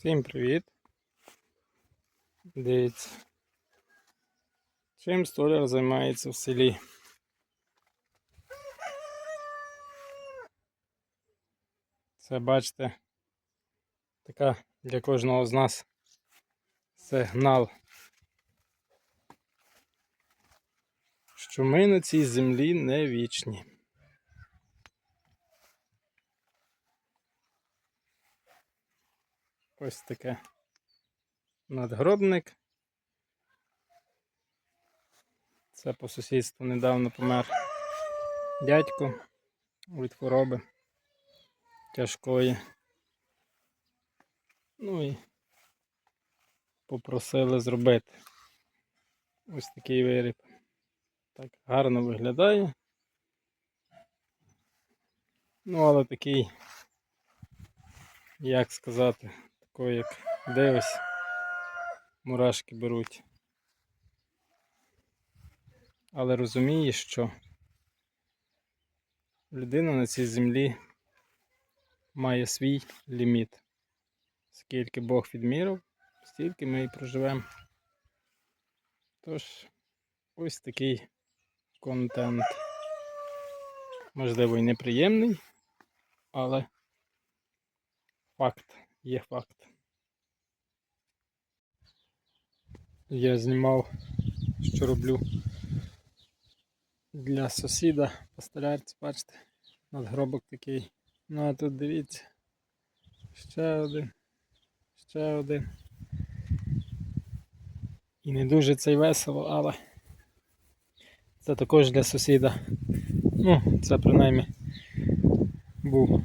Всім привіт. Дивіться. Чим столяр займається в селі? Це бачите, така для кожного з нас сигнал, що ми на цій землі не вічні. Ось таке надгробник. Це по сусідству недавно помер дядько від хвороби тяжкої. Ну і попросили зробити ось такий виріб. Так гарно виглядає. Ну, але такий, як сказати, такий, як дивись, мурашки беруть. Але розумієш, що людина на цій землі має свій ліміт. Скільки Бог відмірив, стільки ми і проживемо. Тож, ось такий контент. Можливо, і неприємний, але факт є факт. Я знімав, що роблю для сусіда по столярці, бачите, надгробок такий. Ну а тут дивіться. Ще один, ще один. І не дуже це й весело, але це також для сусіда. Ну, це принаймні був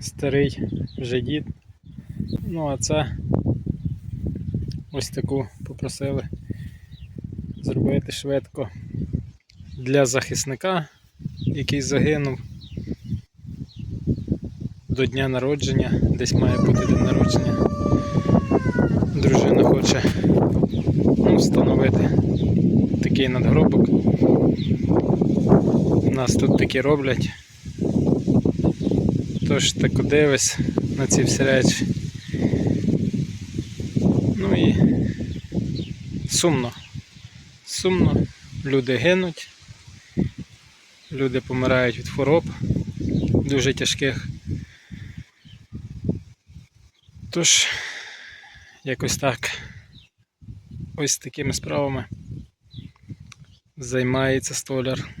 старий вже дід. Ну, а це ось таку попросили зробити швидко для захисника, який загинув до дня народження, десь має бути день народження. Дружина хоче ну, встановити такий надгробок. У нас тут такі роблять. Тож так дивись на ці всі речі. Ну і сумно. Сумно. Люди гинуть, люди помирають від хвороб дуже тяжких. Тож, якось так. Ось такими справами займається столяр.